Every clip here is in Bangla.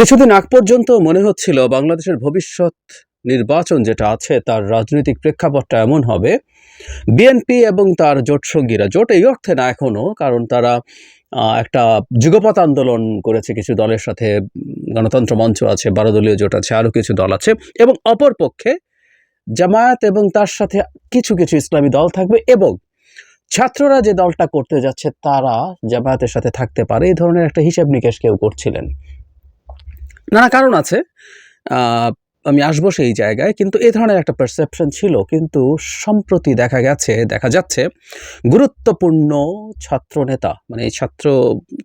কিছুদিন আগ পর্যন্ত মনে হচ্ছিল বাংলাদেশের ভবিষ্যৎ নির্বাচন যেটা আছে, তার রাজনৈতিক প্রেক্ষাপটটা এমন হবে। বিএনপি এবং তার জোট সঙ্গীরা, জোট এই অর্থে না এখনও কারণ তারা একটা যুগপৎ আন্দোলন করেছে, কিছু দলের সাথে গণতন্ত্র মঞ্চ আছে বারো দলীয় জোট আছে আরও কিছু দল আছে এবং অপর পক্ষে জামায়াত এবং তার সাথে কিছু কিছু ইসলামী দল থাকবে এবং ছাত্ররা যে দলটা করতে যাচ্ছে, তারা জামায়াতের সাথে থাকতে পারে। এই ধরনের একটা হিসাব নিকেশ কেউ করছিলেন। নানা কারণ আছে। আমি আসব সেই জায়গায়, কিন্তু এই ধরনের একটা পারসেপশন ছিল, কিন্তু সম্প্রতি দেখা গেছে, দেখা যাচ্ছে, গুরুত্বপূর্ণ ছাত্র নেতা মানে এই ছাত্র,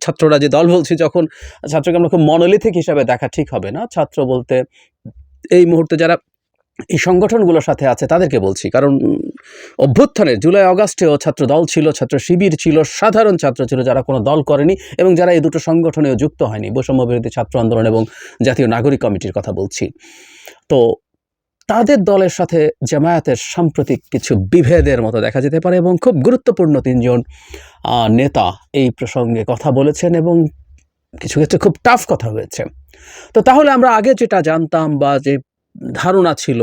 ছাত্ররা যে দল বলছি, যখন ছাত্রকে আমরা খুব মনোলিথিক হিসাবে দেখা ঠিক হবে না, ছাত্র বলতে এই মুহূর্তে যারা এই সংগঠনগুলোর সাথে আছে, তাদেরকে বলছি, কারণ অভ্যুত্থানে জুলাই অগাস্টেও ছাত্র দল ছিল, ছাত্র শিবির ছিল, সাধারণ ছাত্র ছিল যারা কোনো দল করেনি এবং যারা এই দুটো সংগঠনেও যুক্ত হয়নি। বৈষম্য বিরোধী ছাত্র আন্দোলন এবং জাতীয় নাগরিক কমিটির কথা বলছি। তো তাদের দলের সাথে জামায়াতের সাম্প্রতিক কিছু বিভেদের মতো দেখা যেতে পারে এবং খুব গুরুত্বপূর্ণ তিনজন নেতা এই প্রসঙ্গে কথা বলেছেন এবং কিছু ক্ষেত্রে খুব টাফ কথা হয়েছে। তো তাহলে আমরা আগে যেটা জানতাম বা যে ধারণা ছিল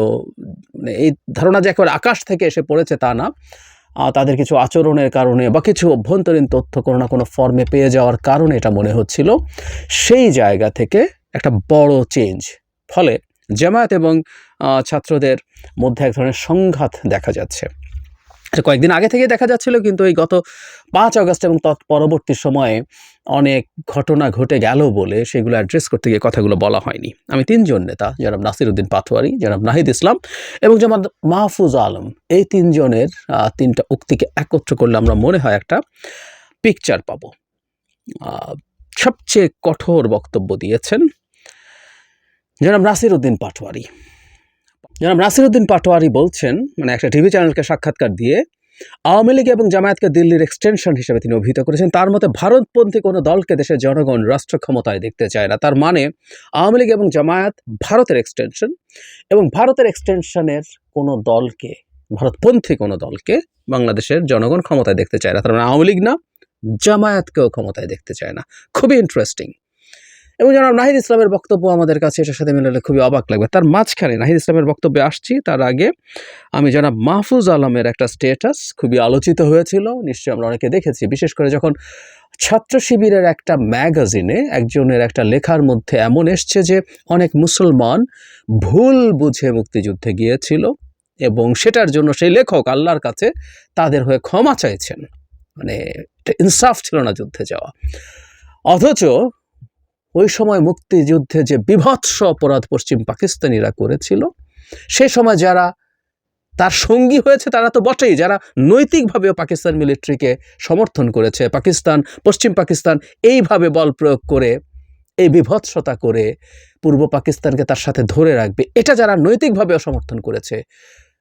এই ধারণা যে একেবারে আকাশ থেকে এসে পড়েছে তা না। তাদের কিছু আচরণের কারণে বা কিছু অভ্যন্তরীণ তথ্য কোনো না কোনো ফর্মে পেয়ে যাওয়ার কারণে এটা মনে হচ্ছিল। সেই জায়গা থেকে একটা বড় চেঞ্জ ফলে জামায়াত এবং ছাত্রদের মধ্যে এক ধরনের সংঘাত দেখা যাচ্ছে। এটা কয়েকদিন আগে থেকে দেখা যাচ্ছিল, কিন্তু এই গত পাঁচ আগস্ট এবং তৎ পরবর্তী সময়ে অনেক ঘটনা ঘটে গেল বলে সেগুলো অ্যাড্রেস করতে গিয়ে কথাগুলো বলা হয়নি। আমি তিনজন নেতা, জনাব নাসিরউদ্দিন পাটোয়ারি, জনাব নাহিদ ইসলাম এবং জনাব মাহফুজ আলম, এই তিনজনের তিনটা উক্তিকে একত্র করলে আমরা মনে হয় একটা পিকচার পাবো। সবচেয়ে কঠোর বক্তব্য দিয়েছেন জনাব নাসিরউদ্দিন পাটোয়ারি। জনাব নাসিরউদ্দিন পাটোয়ারি বলছেন মানে একটা টিভি চ্যানেলকে সাক্ষাৎকার দিয়ে আওয়ামী লীগ এবং জামায়াতকে দিল্লির এক্সটেনশন হিসেবে তিনি অভিহিত করেছেন। তার মতে ভারতপন্থী কোনো দলকে দেশের জনগণ রাষ্ট্র ক্ষমতায় দেখতে চায় না। তার মানে আওয়ামী লীগ এবং জামায়াত ভারতের এক্সটেনশন এবং ভারতের এক্সটেনশনের কোনো দলকে, ভারতপন্থী কোনো দলকে বাংলাদেশের জনগণ ক্ষমতায় দেখতে চায় না। তার মানে আওয়ামী লীগ না, জামায়াতকেও ক্ষমতায় দেখতে চায় না। খুবই ইন্টারেস্টিং এবং জনাব নাহিদ ইসলামের বক্তব্য আমাদের কাছে এটার সাথে মিলালে খুবই অবাক লাগবে। তার মাঝখানে নাহিদ ইসলামের বক্তব্যে আসছি, তার আগে আমি জনাব মাহফুজ আলমের একটা স্টেটাস খুবই আলোচিত হয়েছিল, নিশ্চয়ই আমরা অনেকে দেখেছি। বিশেষ করে যখন ছাত্র শিবিরের একটা ম্যাগাজিনে একজনের একটা লেখার মধ্যে এমন এসছে যে, অনেক মুসলমান ভুল বুঝে মুক্তিযুদ্ধে গিয়েছিল এবং সেটার জন্য সেই লেখক আল্লাহর কাছে তাদের হয়ে ক্ষমা চাইছেন। মানে ইনসাফ ছিল না যুদ্ধে যাওয়া। অথচ ওই সময় মুক্তিযুদ্ধে যে বিভৎস অপরাধ পশ্চিম পাকিস্তানিরা করেছিল, সে সময় যারা তার সঙ্গী হয়েছে তারা তো বটেই, যারা নৈতিকভাবেও পাকিস্তান মিলিটারিকে সমর্থন করেছে, পাকিস্তান, পশ্চিম পাকিস্তান এইভাবে বল প্রয়োগ করে, এই বিভৎসতা করে পূর্ব পাকিস্তানকে তার সাথে ধরে রাখবে, এটা যারা নৈতিকভাবেও সমর্থন করেছে,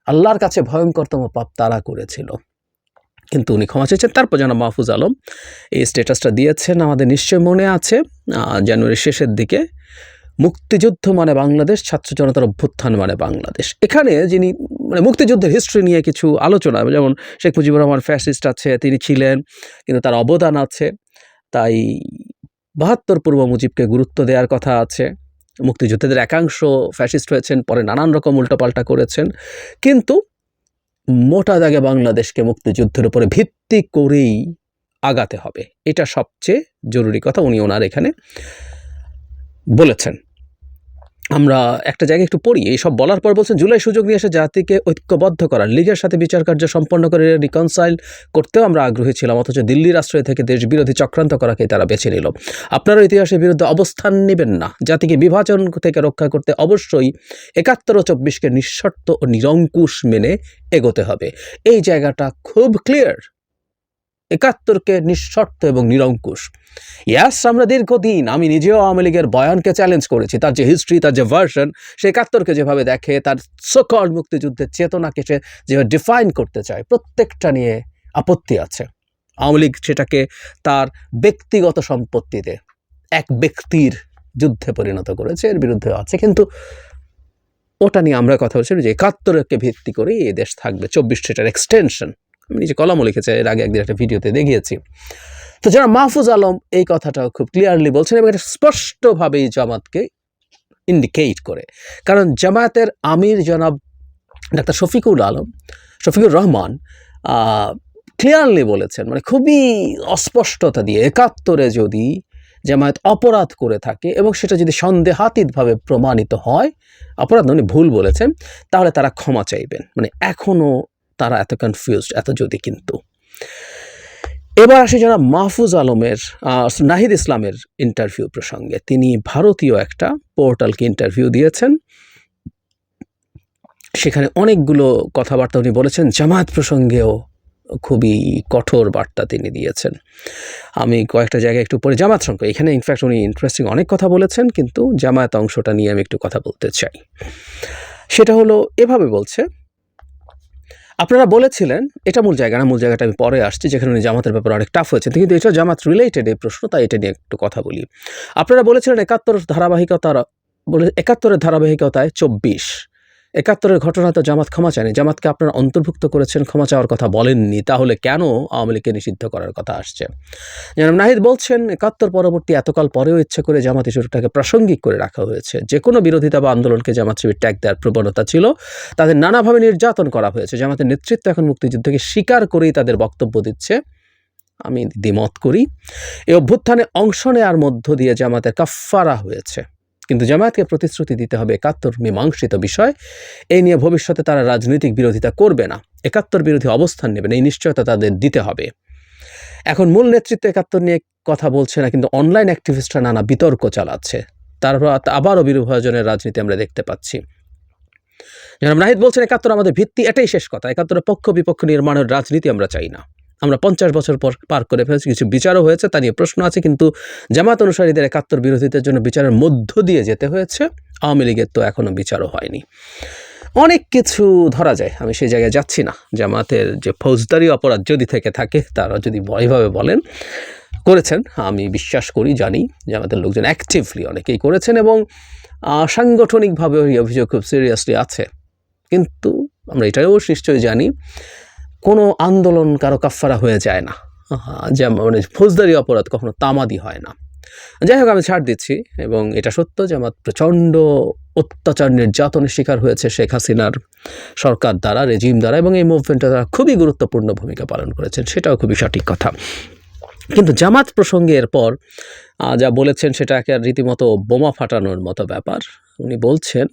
আল্লাহর কাছে ভয়ঙ্করতম পাপ তারা করেছিল। কিন্তু উনি ক্ষমা চেয়েছেন। তারপর যেন মাহফুজ আলম এই স্ট্যাটাসটা দিয়েছেন। আমাদের নিশ্চয় মনে আছে জানুয়ারির শেষের দিকে, মুক্তিযুদ্ধ মানে বাংলাদেশ, ছাত্র জনতার অভ্যুত্থান মানে বাংলাদেশ। এখানে যিনি মানে মুক্তিযুদ্ধের হিস্ট্রি নিয়ে কিছু আলোচনা, যেমন শেখ মুজিবুর রহমান ফ্যাসিস্ট আছে, তিনি ছিলেন, কিন্তু তার অবদান আছে, তাই বাহাত্তর পূর্ব মুজিবকে গুরুত্ব দেওয়ার কথা আছে। মুক্তিযোদ্ধাদের একাংশ ফ্যাসিস্ট হয়েছেন, পরে নানান রকম উল্টোপাল্টা করেছেন। কিন্তু মোটা দাগে বাংলাদেশকে মুক্তিযুদ্ধের উপরে ভিত্তি করেই আগাতে হবে। এটা সবচেয়ে জরুরি কথা উনি ওনার এখানে বলেছেন। আমরা একটা জায়গায় একটু পড়ি এইসব বলার পর বলছেন জুলাই সুযোগ নিয়ে এসে জাতিকে ঐক্যবদ্ধ করার, লীগের সাথে বিচার কার্য সম্পন্ন করে রিকনসাইল করতেও আমরা আগ্রহী ছিলাম, অথচ দিল্লির আশ্রয় থেকে দেশ বিরোধী চক্রান্ত করাকে তারা বেছে নিল। আপনারা ইতিহাসের বিরুদ্ধে অবস্থান নেবেন না। জাতিকে বিভাজন থেকে রক্ষা করতে অবশ্যই একাত্তর ও চব্বিশকে নিঃশর্ত ও নিরঙ্কুশ মেনে এগোতে হবে। এই জায়গাটা খুব ক্লিয়ার একাত্তরকে নিঃশর্ত এবং নিরঙ্কুশ। ইয়াস, আমরা দীর্ঘদিন আমি নিজেও আওয়ামী লীগের বয়ানকে চ্যালেঞ্জ করেছি। তার যে হিস্ট্রি তার যে ভার্সন সে একাত্তরকে যেভাবে দেখে, তার সকল মুক্তিযুদ্ধের চেতনাকে সে যেভাবে ডিফাইন করতে চায়, প্রত্যেকটা নিয়ে আপত্তি আছে। আওয়ামী লীগ সেটাকে তার ব্যক্তিগত সম্পত্তিতে এক ব্যক্তির যুদ্ধে পরিণত করেছে, এর বিরুদ্ধে আছে। কিন্তু ওটা নিয়ে আমরা কথা বলছি যে একাত্তরকে ভিত্তি করেই এই দেশ থাকবে। চব্বিশ সেটার এক্সটেনশন নিজে কলমও লিখেছি, এর আগে একদিন একটা ভিডিওতে দেখিয়েছি। তো যারা মাহফুজ আলম এই কথাটাও খুব ক্লিয়ারলি বলছেন এবং এটা স্পষ্টভাবেই জামাতকে ইন্ডিকেট করে। কারণ জামায়াতের আমির জনাব ডাক্তার শফিকুল আলম, শফিকুর রহমান ক্লিয়ারলি বলেছেন মানে খুবই অস্পষ্টতা দিয়ে, একাত্তরে যদি জামায়াত অপরাধ করে থাকে এবং সেটা যদি সন্দেহাতীতভাবে প্রমাণিত হয়, অপরাধ উনি ভুল বলেছেন, তাহলে তারা ক্ষমা চাইবেন। মানে এখনও তারা এত কনফিউজড এত যদি কিন্তু। এবার আসি যারা মাহফুজ আলমের নাহিদ ইসলামের ইন্টারভিউ প্রসঙ্গে। তিনি ভারতীয় একটা পোর্টালকে ইন্টারভিউ দিয়েছেন। সেখানে অনেকগুলো কথাবার্তা উনি বলেছেন, জামায়াত প্রসঙ্গেও খুবই কঠোর বার্তা তিনি দিয়েছেন। আমি কয়েকটা জায়গায় একটু পরে জামাত সংখ্যা এখানে ইনফ্যাক্ট উনি ইন্টারেস্টিং অনেক কথা বলেছেন, কিন্তু জামায়াত অংশটা নিয়ে আমি একটু কথা বলতে চাই। সেটা হলো, এভাবে বলছে আপনারা বলেছিলেন, এটা মূল জায়গা না, মূল জায়গাটা আমি পরে আসছি, যেখানে জামাতের ব্যাপারে অনেক টাফ হয়েছে কিন্তু এটা জামাত রিলেটেড এই প্রশ্ন, তাই এটা নিয়ে একটু কথা বলি। আপনারা বলেছিলেন একাত্তর ধারাবাহিকতার, বলে, একাত্তরের ধারাবাহিকতায় চব্বিশ। একাত্তরের ঘটনা তো জামাত ক্ষমা চায়নি। জামাতকে আপনারা অন্তর্ভুক্ত করেছেন, ক্ষমা চাওয়ার কথা বলেননি। তাহলে কেন আওয়ামী লীগকে নিষিদ্ধ করার কথা আসছে? যেন নাহিদ বলছেন, একাত্তর পরবর্তী এতকাল পরেও ইচ্ছে করে জামাত ইস্যুটাকে প্রাসঙ্গিক করে রাখা হয়েছে। যে কোনো বিরোধিতা বা আন্দোলনকে জামাত শিবির ট্যাগ দেওয়ার প্রবণতা ছিল, তাদের নানাভাবে নির্যাতন করা হয়েছে। জামাতের নেতৃত্ব এখন মুক্তিযুদ্ধকে স্বীকার করেই তাদের বক্তব্য দিচ্ছে। আমি দ্বিমত করি। এই অভ্যুত্থানে অংশ নেওয়ার মধ্য দিয়ে জামাতের কাফফারা হয়েছে। কিন্তু জামায়াতকে প্রতিশ্রুতি দিতে হবে একাত্তর মীমাংসিত বিষয়। এই নিয়ে ভবিষ্যতে তারা রাজনৈতিক বিরোধিতা করবে না। একাত্তর বিরোধী অবস্থান নেবে না, এই নিশ্চয়তা তাদের দিতে হবে। এখন মূল নেতৃত্ব একাত্তর নিয়ে কথা বলছে না, কিন্তু অনলাইন অ্যাক্টিভিস্টরা নানা বিতর্ক চালাচ্ছে। তারপর আবারও বিভাজনের রাজনীতি আমরা দেখতে পাচ্ছি। জনাব নাহিদ বলছেন, একাত্তর আমাদের ভিত্তি, এটাই শেষ কথা। একাত্তরের পক্ষ বিপক্ষ নির্মাণের রাজনীতি আমরা চাই না। আমরা পঞ্চাশ বছর পর পার করে ফেলেছি, কিছু বিচারও হয়েছে, তা নিয়ে প্রশ্ন আছে, কিন্তু জামাত অনুসারীদের একাত্তর বিরোধীদের জন্য বিচারের মধ্য দিয়ে যেতে হয়েছে, আওয়ামী লীগের তো এখনও বিচারও হয়নি। অনেক কিছু ধরা যায়, আমি সেই জায়গায় যাচ্ছি না। জামাতের যে ফৌজদারি অপরাধ যদি থেকে থাকে, তারা যদি এইভাবে বলেন, করেছেন, আমি বিশ্বাস করি, জানি, জামাতের লোকজন অ্যাক্টিভলি অনেকেই করেছেন এবং সাংগঠনিকভাবে এই অভিযোগ খুব সিরিয়াসলি আছে। কিন্তু আমরা এটাও নিশ্চয়ই জানি কোনো আন্দোলন কারও কাফারা হয়ে যায় না। যেমন মানে ফৌজদারি অপরাধ কখনো তামাদি হয় না। যাই হোক, আমি ছাড় দিচ্ছি এবং এটা সত্য যে আমার প্রচণ্ড অত্যাচার, নির্যাতনের শিকার হয়েছে শেখ হাসিনার সরকার দ্বারা, রেজিম দ্বারা এবং এই মুভমেন্টে তারা খুবই গুরুত্বপূর্ণ ভূমিকা পালন করেছেন, সেটাও খুবই সঠিক কথা। কিন্তু জামাত প্রসঙ্গে এরপর যা বলেছেন সেটা একে রীতিমতো বোমা ফাটানোর মতো ব্যাপার। উনি বলছেন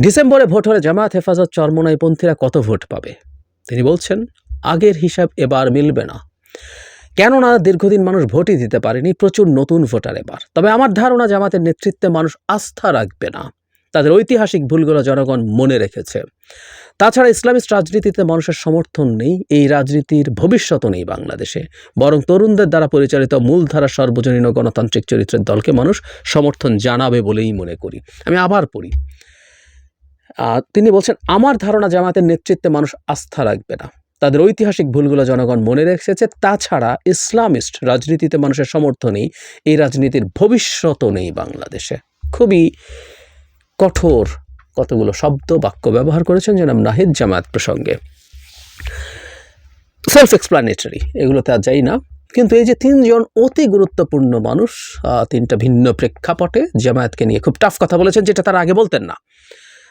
ডিসেম্বরে ভোট হলে জামায়াত হেফাজত চরমনাই পন্থীরা কত ভোট পাবে? তিনি বলছেন, আগের হিসাব এবার মিলবে না। কেননা দীর্ঘদিন মানুষ ভোটই দিতে পারেনি, প্রচুর নতুন ভোটার এবার। তবে আমার ধারণা, জামাতের নেতৃত্বে মানুষ আস্থা রাখবে না। তাদের ঐতিহাসিক ভুলগুলো জনগণ মনে রেখেছে। তাছাড়া ইসলামিস্ট রাজনীতিতে মানুষের সমর্থন নেই, এই রাজনীতির ভবিষ্যৎও নেই বাংলাদেশে। বরং তরুণদের দ্বারা পরিচালিত মূলধারা সর্বজনীন গণতান্ত্রিক চরিত্রের দলকে মানুষ সমর্থন জানাবে বলেই মনে করি। আমি আবার পড়ি। তিনি বলছেন, আমার ধারণা জামাতের নেতৃত্বে মানুষ আস্থা রাখবে না। তাদের ঐতিহাসিক ভুলগুলো জনগণ মনে রেখেছে। তাছাড়া ইসলামিস্ট রাজনীতিতে মানুষের সমর্থন নেই এই রাজনীতির ভবিষ্যৎও নেই বাংলাদেশে। খুবই কঠোর কতগুলো শব্দ বাক্য ব্যবহার করেছেন যেন নাহিদ জামায়াত প্রসঙ্গে। সেলফ এক্সপ্লানেটরি এগুলোতে আর যাই না। কিন্তু এই যে তিনজন অতি গুরুত্বপূর্ণ মানুষ তিনটা ভিন্ন প্রেক্ষাপটে জামায়াতকে নিয়ে খুব টাফ কথা বলেছেন, যেটা তারা আগে বলতেন না।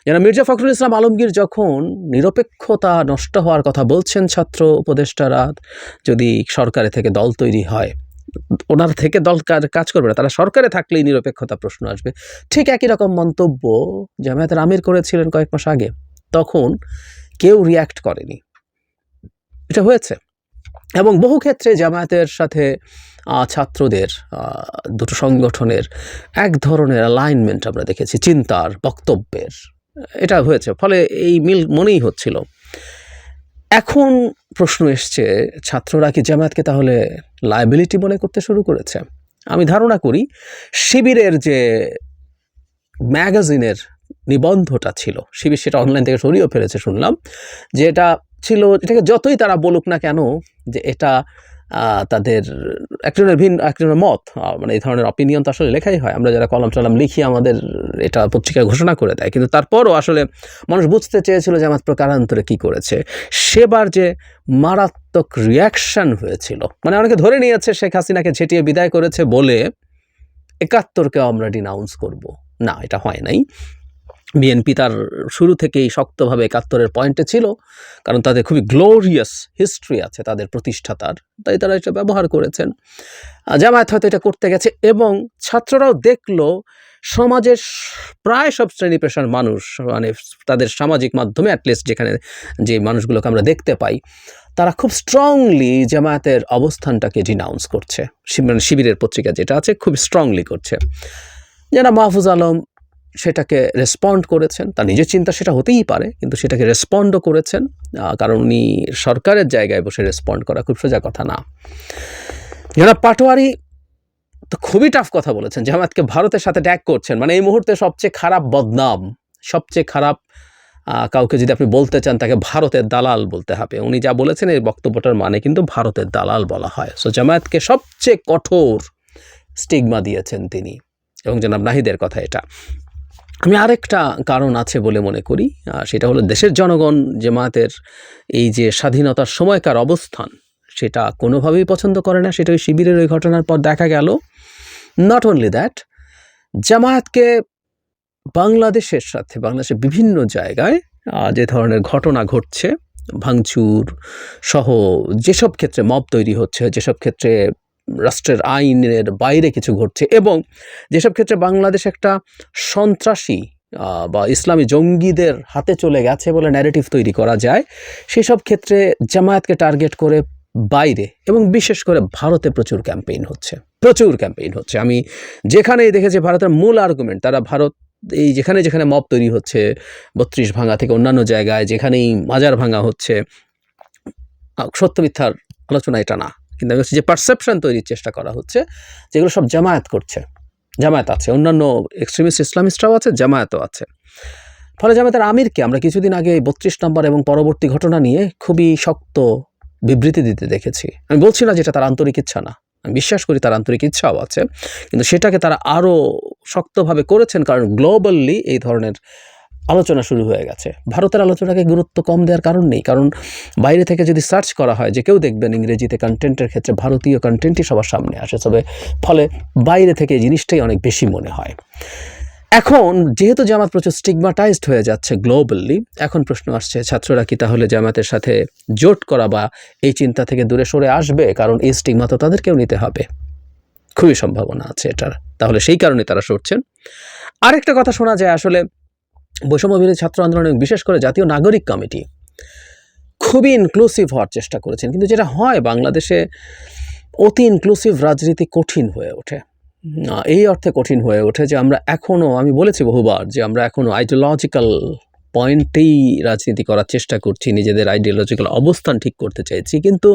যেন মির্জা ফখরুল ইসলাম আলমগীর যখন নিরপেক্ষতা নষ্ট হওয়ার কথা বলছেন ছাত্র উপদেষ্টারা, যদি সরকারে থেকে দল তৈরি হয়, ওনার থেকে দল কাজ- করবে না, তারা সরকারে থাকলেই নিরপেক্ষতা প্রশ্ন আসবে। ঠিক একই রকম মন্তব্য জামায়াতের আমির করেছিলেন কয়েক মাস আগে। তখন কেউ রিয়্যাক্ট করেনি। এটা হয়েছে। এবং বহু ক্ষেত্রে জামায়াতের সাথে ছাত্রদের দুটো সংগঠনের এক ধরনের অ্যালাইনমেন্ট আমরা দেখেছি, চিন্তার, বক্তব্যের। এটা হয়েছে, ফলে এই মিল মনেই হচ্ছিল। এখন প্রশ্ন এসছে, ছাত্ররা কি জামায়াতকে তাহলে লাইবিলিটি মনে করতে শুরু করেছে? আমি ধারণা করি, শিবিরের যে ম্যাগাজিনের নিবন্ধটা ছিল, শিবির সেটা অনলাইন থেকে সরিয়েও ফেলেছে শুনলাম, যে এটা ছিল, এটাকে যতই তারা বলুক না কেন, যে এটা তাদের একজনের ভিন্ন একজনের মত। মানে এই ধরনের অপিনিয়ন তো আসলে লেখাই হয়। আমরা যারা কলম টলম লিখি, আমাদের এটা পত্রিকায় ঘোষণা করে দেয়। কিন্তু তারপরও আসলে মানুষ বুঝতে চেয়েছিল যে আমার প্রকারান্তরে কী করেছে। সেবার যে মারাত্মক রিয়াকশন হয়েছিল মানে অনেকে ধরে নিয়েছে শেখ হাসিনাকে ঝেঁটিয়ে বিদায় করেছে বলে একাত্তরকে আমরা ডিনাউন্স করব। না, এটা হয় নাই। বিএনপি তার শুরু থেকেই শক্তভাবে একাত্তরের পয়েন্টে ছিল, কারণ তাদের খুবই গ্লোরিয়াস হিস্ট্রি আছে তাদের প্রতিষ্ঠাতার তাই তারা এটা ব্যবহার করেছেন। জামায়াত হয়তো এটা করতে গেছে এবং ছাত্ররাও দেখল সমাজের প্রায় সব শ্রেণি পেশার মানুষ মানে তাদের সামাজিক মাধ্যমে অ্যাটলিস্ট যেখানে যে মানুষগুলোকে আমরা দেখতে পাই, তারা খুব স্ট্রংলি জামায়াতের অবস্থানটাকে ডিনাউন্স করছে। মানে শিবিরের পত্রিকা যেটা আছে খুব স্ট্রংলি করছে। যারা মাহফুজ আলম সেটাকে রেসপন্ড করেছেন, তার নিজের চিন্তা সেটা হতেই পারে, কিন্তু সেটাকে রেসপন্ডও করেছেন কারণ উনি সরকারের জায়গায় বসে রেসপন্ড করা খুব সোজা কথা না। যারা পাটোয়ারি তো খুবই টাফ কথা বলেছেন, জামায়াতকে ভারতের সাথে ট্যাগ করছেন মানে এই মুহূর্তে সবচেয়ে খারাপ বদনাম, সবচেয়ে খারাপ কাউকে যদি আপনি বলতে চান তাকে ভারতের দালাল বলতে হবে। উনি যা বলেছেন এই বক্তব্যটার মানে কিন্তু ভারতের দালাল বলা হয়। সো জামায়াতকে সবচেয়ে কঠোর স্টিগমা দিয়েছেন তিনি। এবং জনাব নাহিদের কথা এটা। আমি আরেকটা কারণ আছে বলে মনে করি সেটা হলো দেশের জনগণ জামায়াতের এই যে স্বাধীনতার সময়কার অবস্থান, সেটা কোনোভাবেই পছন্দ করে না, সেটা ওই শিবিরের ওই ঘটনার পর দেখা গেল। নট অনলি দ্যাট জামায়াতকে বাংলাদেশের সাথে, বাংলাদেশের বিভিন্ন জায়গায় যে ধরনের ঘটনা ঘটছে, ভাঙচুর সহ যেসব ক্ষেত্রে মব তৈরি হচ্ছে, যেসব ক্ষেত্রে রাষ্ট্রের আইনের বাইরে কিছু ঘটছে এবং যেসব ক্ষেত্রে বাংলাদেশ একটা সন্ত্রাসী বা ইসলামী জঙ্গিদের হাতে চলে গেছে বলে ন্যারেটিভ তৈরি করা যায়, সেসব ক্ষেত্রে জামায়াতকে টার্গেট করে বাইরে এবং বিশেষ করে ভারতে প্রচুর ক্যাম্পেইন হচ্ছে। প্রচুর ক্যাম্পেইন হচ্ছে। আমি যেখানেই দেখেছি ভারতের মূল আর্গুমেন্ট তারা ভারত এই যেখানে যেখানে মব তৈরি হচ্ছে, বত্রিশ ভাঙা থেকে অন্যান্য জায়গায় যেখানেই মাজার ভাঙা হচ্ছে সত্য মিথ্যার আলোচনা এটা না কিন্তু আমি যে পারসেপশন তৈরির চেষ্টা করা হচ্ছে, যেগুলো সব জামায়াত করছে। জামায়াত আছে, অন্যান্য এক্সট্রিমিস্ট ইসলামিস্টরাও আছে, জামায়াতও আছে। ফলে জামায়াতের আমিরকে আমরা কিছুদিন আগে বত্রিশ নম্বর এবং পরবর্তী ঘটনা নিয়ে খুবই শক্ত বিবৃতি দিতে দেখেছি। আমি বলছি না যেটা তার আন্তরিক ইচ্ছা না। আমি বিশ্বাস করি তার আন্তরিক ইচ্ছাও আছে। কিন্তু সেটাকে তারা আরও শক্তভাবে করেছেন, কারণ গ্লোবালি এই ধরনের আলোচনা শুরু হয়ে গেছে। ভারতের আলোচনাকে গুরুত্ব কম দেওয়ার কারণ নেই, কারণ বাইরে থেকে যদি সার্চ করা হয় যে কেউ দেখবেন ইংরেজিতে কন্টেন্টের ক্ষেত্রে ভারতীয় কন্টেন্টই সবার সামনে আসে, তবে ফলে বাইরে থেকে এই জিনিসটাই অনেক বেশি মনে হয়। এখন যেহেতু জামাত প্রচুর স্টিগমাটাইজড হয়ে যাচ্ছে গ্লোবালি এখন প্রশ্ন আসছে, ছাত্ররা কি তাহলে জামাতের সাথে জোট করা বা এই চিন্তা থেকে দূরে সরে আসবে? কারণ এই স্টিগমা তো তাদেরকেও নিতে হবে। খুবই সম্ভাবনা আছে এটার। তাহলে সেই কারণে তারা সরছেন। আরেকটা কথা শোনা যায়, আসলে বৈষম্য বিরোধী ছাত্র আন্দোলন বিশেষ করে জাতীয় নাগরিক কমিটি খুবই ইনক্লুসিভ হওয়ার চেষ্টা করেছেন। কিন্তু যেটা হয়, বাংলাদেশে অতি ইনক্লুসিভ রাজনীতি কঠিন হয়ে ওঠে। এই অর্থে কঠিন হয়ে ওঠে যে আমরা এখনও আমি বলেছি বহুবার যে আমরা এখনও আইডিওলজিক্যাল পয়েন্টেই রাজনীতি করার চেষ্টা করছি, নিজেদের আইডিওলজিক্যাল অবস্থান ঠিক করতে চাইছি। কিন্তু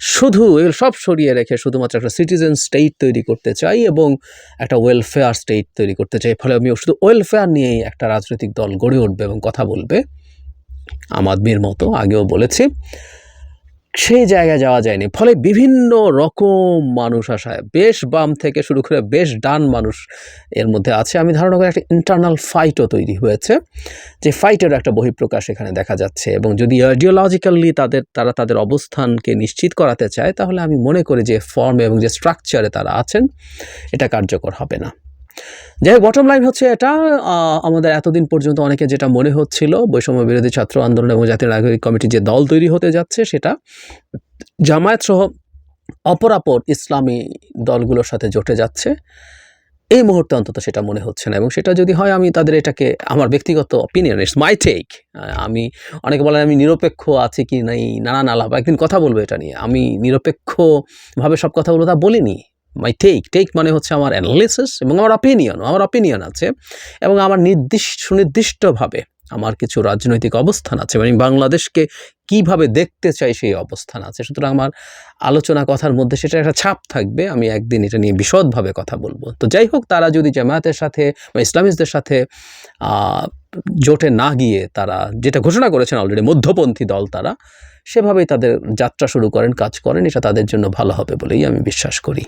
শুধু এগুলো সব সরিয়ে রেখে শুধুমাত্র একটা সিটিজেন স্টেট তৈরি করতে চাই এবং একটা ওয়েলফেয়ার স্টেট তৈরি করতে চাই। ফলে আমি শুধু ওয়েলফেয়ার নিয়েই একটা রাজনৈতিক দল গড়ে উঠবে এবং কথা বলবে। আম আদমির মতো আগেও বলেছি। সেই জায়গায় যাওয়া যায়নি। ফলে বিভিন্ন রকম মানুষ আসায় বেশ বাম থেকে শুরু করে বেশ ডান মানুষ এর মধ্যে আছে। আমি ধারণা করি একটা ইন্টারনাল ফাইটও তৈরি হয়েছে, যে ফাইটের একটা বহিঃপ্রকাশ এখানে দেখা যাচ্ছে এবং যদি আইডিওলজিক্যালি তাদের, তারা তাদের অবস্থানকে নিশ্চিত করাতে চায়, তাহলে আমি মনে করি যে ফর্মে এবং যে স্ট্রাকচারে তারা আছেন, এটা কার্যকর হবে না। যাই হোক বটম লাইন হচ্ছে এটা আমাদের এতদিন পর্যন্ত অনেকে যেটা মনে হচ্ছিল, বৈষম্য বিরোধী ছাত্র আন্দোলন এবং জাতীয় নাগরিক কমিটি যে দল তৈরি হতে যাচ্ছে সেটা জামায়াত সহ অপরাপর ইসলামী দলগুলোর সাথে জোটে যাচ্ছে। এই মুহূর্তে অন্তত সেটা মনে হচ্ছে না এবং সেটা যদি হয়, আমি তাদের এটাকে, আমার ব্যক্তিগত অপিনিয়ন ইটস মাই টেক আমি, অনেকে বলেন আমি নিরপেক্ষ আছি কি নাই নানান আলাপ একদিন কথা বলব এটা নিয়ে। আমি নিরপেক্ষভাবে সব কথা বলব তা বলিনি। মাই টেক টেক মানে হচ্ছে আমার অ্যানালিসিস এবং আমার অপিনিয়ন আমার অপিনিয়ন আছে এবং আমার নির্দিষ্ট, সুনির্দিষ্টভাবে আমার কিছু রাজনৈতিক অবস্থান আছে মানে বাংলাদেশকে কীভাবে দেখতে চাই সেই অবস্থান আছে। সুতরাং আমার আলোচনা কথার মধ্যে সেটা একটা ছাপ থাকবে, আমি একদিন এটা নিয়ে বিশদভাবে কথা বলব। তো যাই হোক, তারা যদি জামায়াতের সাথে বা ইসলামিস্টদের সাথে জোটে না গিয়ে তারা যেটা ঘোষণা করেছেন অলরেডি মধ্যপন্থী দল তারা, সেভাবেই তাদের যাত্রা শুরু করেন, কাজ করেন, এটা তাদের জন্য ভালো হবে বলেই আমি বিশ্বাস করি।